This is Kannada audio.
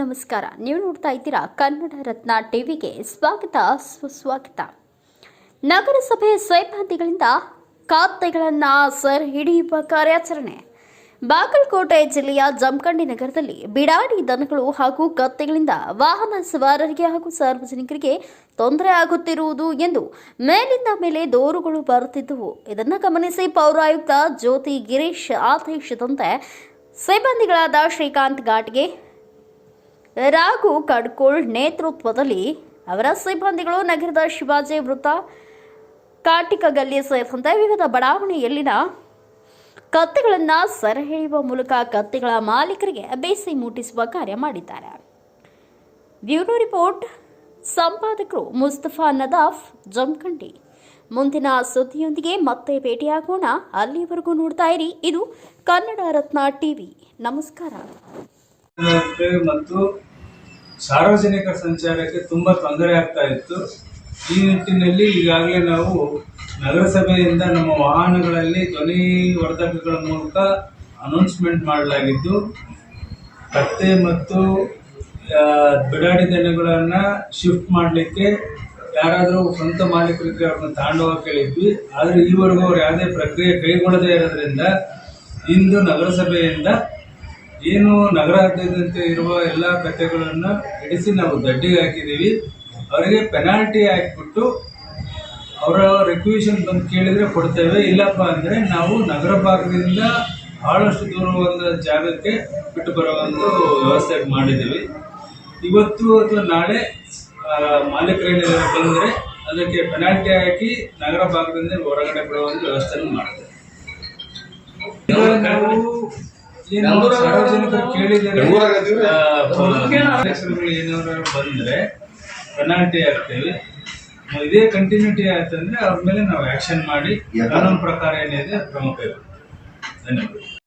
ನಮಸ್ಕಾರ. ನೀವು ನೋಡ್ತಾ ಇದ್ದೀರಾ ಕನ್ನಡ ರತ್ನ ಟಿವಿಗೆ ಸ್ವಾಗತ, ಸುಸ್ವಾಗತ. ನಗರಸಭೆ ಸಿಬ್ಬಂದಿಗಳಿಂದ ಖಾತೆಗಳನ್ನು ಸರ್ ಹಿಡಿಯುವ ಕಾರ್ಯಾಚರಣೆ. ಬಾಗಲಕೋಟೆ ಜಿಲ್ಲೆಯ ಜಮಖಂಡಿ ನಗರದಲ್ಲಿ ಬಿಡಾಡಿ ದನಗಳು ಹಾಗೂ ಕತ್ತೆಗಳಿಂದ ವಾಹನ ಸವಾರರಿಗೆ ಹಾಗೂ ಸಾರ್ವಜನಿಕರಿಗೆ ತೊಂದರೆ ಆಗುತ್ತಿರುವುದು ಎಂದು ಮೇಲಿಂದ ಮೇಲೆ ದೂರುಗಳು ಬರುತ್ತಿದ್ದವು. ಇದನ್ನು ಗಮನಿಸಿ ಪೌರಾಯುಕ್ತ ಜ್ಯೋತಿ ಗಿರೀಶ್ ಆದೇಶದಂತೆ ಸಿಬ್ಬಂದಿಗಳಾದ ಶ್ರೀಕಾಂತ್ ಘಾಟ್ಗೆ ರಾಘು ಕಡ್ಕೋಳ್ ನೇತೃತ್ವದಲ್ಲಿ ಅವರ ಸಿಬ್ಬಂದಿಗಳು ನಗರದ ಶಿವಾಜಿ ವೃತ್ತ, ಕಾಟಿಕ ಗಲ್ಲಿ ಸೇರಿದಂತೆ ವಿವಿಧ ಬಡಾವಣೆಯಲ್ಲಿನ ಕತ್ತೆಗಳನ್ನು ಸೆರೆಹಿಡಿಯುವ ಮೂಲಕ ಕತ್ತೆಗಳ ಮಾಲೀಕರಿಗೆ ಬೇಸಿ ಮುಟ್ಟಿಸುವ ಕಾರ್ಯ ಮಾಡಿದ್ದಾರೆ. ಬ್ಯೂರೋ ರಿಪೋರ್ಟ್, ಸಂಪಾದಕರು ಮುಸ್ತಫಾ ನದಾಫ್, ಜಮ್ಖಂಡಿ. ಮುಂದಿನ ಸುದ್ದಿಯೊಂದಿಗೆ ಮತ್ತೆ ಭೇಟಿಯಾಗೋಣ. ಅಲ್ಲಿವರೆಗೂ ನೋಡ್ತಾ ಇರಿ. ಇದು ಕನ್ನಡ ರತ್ನ ಟಿವಿ. ನಮಸ್ಕಾರ. ಮತ್ತು ಸಾರ್ವಜನಿಕ ಸಂಚಾರಕ್ಕೆ ತುಂಬ ತೊಂದರೆ ಆಗ್ತಾ ಇತ್ತು. ಈ ನಿಟ್ಟಿನಲ್ಲಿ ಈಗಾಗಲೇ ನಾವು ನಗರಸಭೆಯಿಂದ ನಮ್ಮ ವಾಹನಗಳಲ್ಲಿ ಧ್ವನಿ ವರ್ಧಕಗಳ ಮೂಲಕ ಅನೌನ್ಸ್ಮೆಂಟ್ ಮಾಡಲಾಗಿದ್ದು ಕತ್ತೆ ಮತ್ತು ಬಿಡಾಡಿ ದನಗಳನ್ನು ಶಿಫ್ಟ್ ಮಾಡಲಿಕ್ಕೆ ಯಾರಾದರೂ ಸ್ವಂತ ಮಾಲೀಕರಿಗೆ ಅವ್ರನ್ನ ತಾಂಡವ ಕೇಳಿದ್ವಿ. ಆದರೆ ಈವರೆಗೂ ಅವ್ರು ಯಾವುದೇ ಪ್ರಕ್ರಿಯೆ ಕೈಗೊಳ್ಳದೇ ಇರೋದ್ರಿಂದ ಇಂದು ನಗರಸಭೆಯಿಂದ ಏನು ನಗರಾದ್ಯಂತ ಇರುವ ಎಲ್ಲ ಕಥೆಗಳನ್ನು ಹಿಡಿಸಿ ನಾವು ದಡ್ಡಿಗೆ ಹಾಕಿದ್ದೀವಿ. ಅವರಿಗೆ ಪೆನಾಲ್ಟಿ ಹಾಕಿಬಿಟ್ಟು ಅವರ ರೆಕ್ವೇಷನ್ ಬಂದು ಕೇಳಿದರೆ ಕೊಡ್ತೇವೆ. ಇಲ್ಲಪ್ಪ ಅಂದರೆ ನಾವು ನಗರ ಭಾಗದಿಂದ ಭಾಳಷ್ಟು ದೂರ ಒಂದು ಜಾಗಕ್ಕೆ ಬಿಟ್ಟು ಬರುವಂಥ ವ್ಯವಸ್ಥೆ ಮಾಡಿದ್ದೀವಿ. ಇವತ್ತು ಅಥವಾ ನಾಳೆ ಮಾಲೀಕರೇನಾದರೂ ಬಂದರೆ ಅದಕ್ಕೆ ಪೆನಾಲ್ಟಿ ಹಾಕಿ ನಗರ ಭಾಗದಿಂದ ಹೊರಗಡೆ ಬಿಡುವ ಒಂದು ವ್ಯವಸ್ಥೆಯನ್ನು ಮಾಡ್ತೇವೆ ಸಾರ್ವಜನಿಕರು ಕೇಳಿದರೆ ಅಧ್ಯಕ್ಷರುಗಳು ಏನಾದ್ರು ಬಂದ್ರೆ ಪೆನಾಲ್ಟಿ ಹಾಕ್ತೇವೆ. ಇದೇ ಕಂಟಿನ್ಯೂಟಿ ಆಯ್ತಂದ್ರೆ ಅವ್ರ ಮೇಲೆ ನಾವು ಆಕ್ಷನ್ ಮಾಡಿ ಕಾನೂನು ಪ್ರಕಾರ ಏನಿದೆ ಕ್ರಮ ಕೈಗೊಳ್ಳುತ್ತೇವೆ. ಧನ್ಯವಾದ